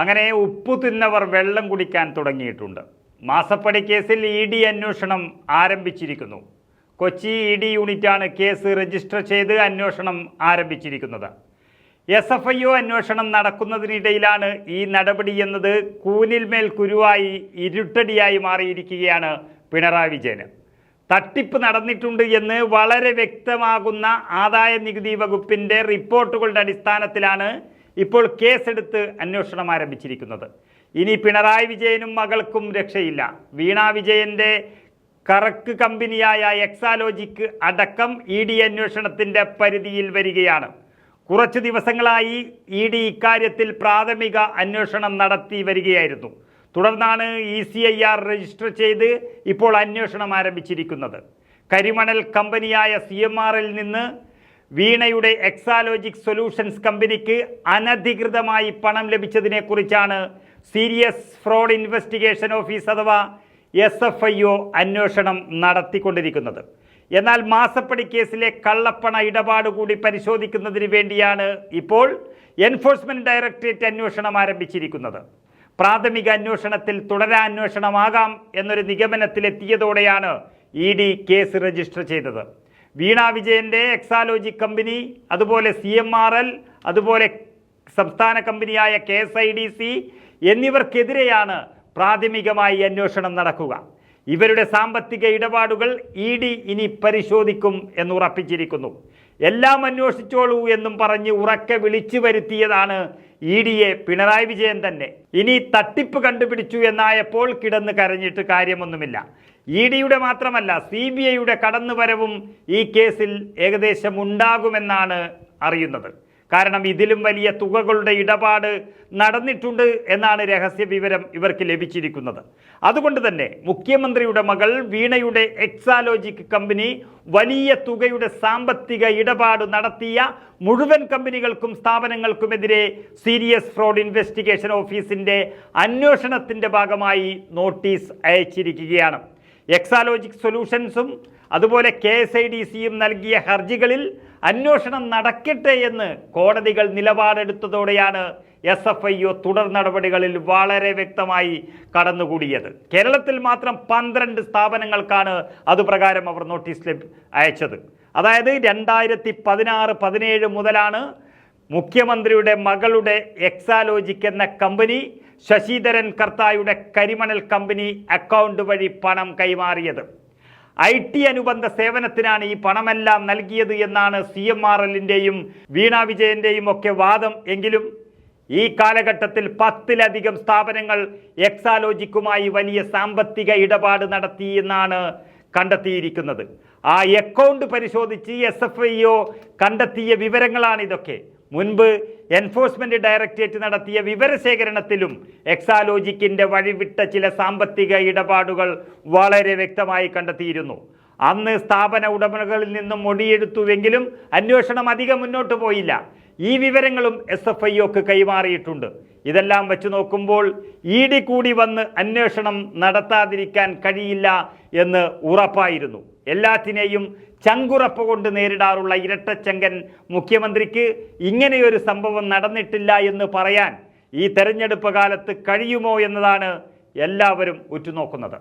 അങ്ങനെ ഉപ്പു തിന്നവർ വെള്ളം കുടിക്കാൻ തുടങ്ങിയിട്ടുണ്ട്. മാസപ്പടി കേസിൽ ഇ ഡി അന്വേഷണം ആരംഭിച്ചിരിക്കുന്നു. കൊച്ചി ഇ ഡി യൂണിറ്റാണ് കേസ് രജിസ്റ്റർ ചെയ്ത് അന്വേഷണം ആരംഭിച്ചിരിക്കുന്നത്. എസ് എഫ് ഐ ഒ അന്വേഷണം നടക്കുന്നതിനിടയിലാണ് ഈ നടപടി എന്നത് കൂനിൽമേൽ കുരുവായി ഇരുട്ടടിയായി മാറിയിരിക്കുകയാണ് പിണറായി വിജയന്. തട്ടിപ്പ് നടന്നിട്ടുണ്ട് എന്ന് വളരെ വ്യക്തമാകുന്ന ആദായ നികുതി വകുപ്പിന്റെ റിപ്പോർട്ടുകളുടെ അടിസ്ഥാനത്തിലാണ് ഇപ്പോൾ കേസെടുത്ത് അന്വേഷണം ആരംഭിച്ചിരിക്കുന്നത്. ഇനി പിണറായി വിജയനും മകൾക്കും രക്ഷയില്ല. വീണ വിജയന്റെ കറക്ക് കമ്പനിയായ എക്സാലോജിക്ക് അടക്കം ഇ ഡി അന്വേഷണത്തിന്റെ പരിധിയിൽ വരികയാണ്. കുറച്ച് ദിവസങ്ങളായി ഇ ഡി ഇക്കാര്യത്തിൽ പ്രാഥമിക അന്വേഷണം നടത്തി വരികയായിരുന്നു. തുടർന്നാണ് E C I R register ചെയ്ത് ഇപ്പോൾ അന്വേഷണം ആരംഭിച്ചിരിക്കുന്നത്. കരിമണൽ കമ്പനിയായ സി എം ആറിൽ നിന്ന് വീണയുടെ എക്സാലോജിക് സൊല്യൂഷൻസ് കമ്പനിക്ക് അനധികൃതമായി പണം ലഭിച്ചതിനെക്കുറിച്ചാണ് സീരിയസ് ഫ്രോഡ് ഇൻവെസ്റ്റിഗേഷൻ ഓഫീസ് അഥവാ എസ് എഫ് ഐ ഒ അന്വേഷണം നടത്തിക്കൊണ്ടിരിക്കുന്നത്. എന്നാൽ മാസപ്പടി കേസിലെ കള്ളപ്പണ ഇടപാട് കൂടി പരിശോധിക്കുന്നതിന് വേണ്ടിയാണ് ഇപ്പോൾ എൻഫോഴ്സ്മെന്റ് ഡയറക്ടറേറ്റ് അന്വേഷണം ആരംഭിച്ചിരിക്കുന്നത്. പ്രാഥമിക അന്വേഷണത്തിൽ തുടരാന്വേഷണമാകാം എന്നൊരു നിഗമനത്തിലെത്തിയതോടെയാണ് ഇ ഡി കേസ് രജിസ്റ്റർ ചെയ്തത്. വീണ വിജയന്റെ എക്സാലോജി കമ്പനി അതുപോലെ സി എം ആർ എൽ അതുപോലെ സംസ്ഥാന കമ്പനിയായ K S I D C എന്നിവർക്കെതിരെയാണ് പ്രാഥമികമായി അന്വേഷണം നടക്കുക. ഇവരുടെ സാമ്പത്തിക ഇടപാടുകൾ ഇ ഡി ഇനി പരിശോധിക്കും എന്ന് ഉറപ്പിച്ചിരിക്കുന്നു. എല്ലാം അന്വേഷിച്ചോളൂ എന്നും പറഞ്ഞ് ഉറക്കെ വിളിച്ചു വരുത്തിയതാണ് ഇ ഡിയെ പിണറായി വിജയൻ തന്നെ. ഇനി തട്ടിപ്പ് കണ്ടുപിടിച്ചു എന്നായപ്പോൾ കിടന്ന് കരഞ്ഞിട്ട് കാര്യമൊന്നുമില്ല. ഇ ഡിയുടെ മാത്രമല്ല സി ബി ഐയുടെ കടന്നുവരവും ഈ കേസിൽ ഏകദേശം ഉണ്ടാകുമെന്നാണ് അറിയുന്നത്. കാരണം ഇതിലും വലിയ തുകകളുടെ ഇടപാട് നടന്നിട്ടുണ്ട് എന്നാണ് രഹസ്യ വിവരം ഇവർക്ക് ലഭിച്ചിരിക്കുന്നത്. അതുകൊണ്ട് തന്നെ മുഖ്യമന്ത്രിയുടെ മകൾ വീണയുടെ എക്സാലോജിക് കമ്പനി വലിയ തുകയുടെ സാമ്പത്തിക ഇടപാട് നടത്തിയ മുഴുവൻ കമ്പനികൾക്കും സ്ഥാപനങ്ങൾക്കുമെതിരെ സീരിയസ് ഫ്രോഡ് ഇൻവെസ്റ്റിഗേഷൻ ഓഫീസിന്റെ അന്വേഷണത്തിന്റെ ഭാഗമായി നോട്ടീസ് അയച്ചിരിക്കുകയാണ്. എക്സാലോജിക് സൊല്യൂഷൻസും അതുപോലെ കെ എസ് ഐ ഡി സിയും നൽകിയ ഹർജികളിൽ അന്വേഷണം നടക്കട്ടെ എന്ന് കോടതികൾ നിലപാടെടുത്തതോടെയാണ് എസ് എഫ് ഐ ഒ തുടർ നടപടികളിൽ വളരെ വ്യക്തമായി കടന്നുകൂടിയത്. കേരളത്തിൽ മാത്രം പന്ത്രണ്ട് സ്ഥാപനങ്ങൾക്കാണ് അതുപ്രകാരം അവർ നോട്ടീസ് അയച്ചത്. അതായത് രണ്ടായിരത്തി പതിനാറ് പതിനേഴ് മുതലാണ് മുഖ്യമന്ത്രിയുടെ മകളുടെ എക്സാലോജിക് എന്ന കമ്പനി ശശിധരൻ കർത്തായുടെ കരിമണൽ കമ്പനി അക്കൗണ്ട് വഴി പണം കൈമാറിയത്. ഐ ടി അനുബന്ധ സേവനത്തിനാണ് ഈ പണമെല്ലാം നൽകിയത് എന്നാണ് സി എം ആർ എല്ലിന്റെയും വീണ വിജയന്റെയും ഒക്കെ വാദം. എങ്കിലും ഈ കാലഘട്ടത്തിൽ പത്തിലധികം സ്ഥാപനങ്ങൾ എക്സാലോജിക്കുമായി വലിയ സാമ്പത്തിക ഇടപാട് നടത്തി എന്നാണ് കണ്ടെത്തിയിരിക്കുന്നത്. ആ അക്കൗണ്ട് പരിശോധിച്ച് എസ് എഫ് ഐ ഒ കണ്ടെത്തിയ വിവരങ്ങളാണ് ഇതൊക്കെ മുൻപ് എൻഫോഴ്സ്മെന്റ് ഡയറക്ടറേറ്റ് നടത്തിയ വിവരശേഖരണത്തിലും എക്സാലോജിക്കിന്റെ വഴിവിട്ട ചില സാമ്പത്തിക ഇടപാടുകൾ വളരെ വ്യക്തമായി കണ്ടെത്തിയിരുന്നു. അന്ന് സ്ഥാപന ഉടമകളിൽ നിന്നും മൊഴിയെടുത്തുവെങ്കിലും അന്വേഷണം അധികം മുന്നോട്ട് പോയില്ല. ഈ വിവരങ്ങളും എസ് എഫ് ഐ കൈമാറിയിട്ടുണ്ട്. ഇതെല്ലാം വെച്ച് നോക്കുമ്പോൾ ഇ ഡി കൂടി വന്ന് അന്വേഷണം നടത്താതിരിക്കാൻ കഴിയില്ല എന്ന് ഉറപ്പായിരുന്നു. എല്ലാത്തിനെയും ചങ്കുറപ്പ് കൊണ്ട് നേരിടാറുള്ള ഇരട്ടച്ചങ്കൻ മുഖ്യമന്ത്രിക്ക് ഇങ്ങനെയൊരു സംഭവം നടന്നിട്ടില്ല എന്ന് പറയാൻ ഈ തെരഞ്ഞെടുപ്പ് കാലത്ത് കഴിയുമോ എന്നതാണ് എല്ലാവരും ഉറ്റുനോക്കുന്നത്.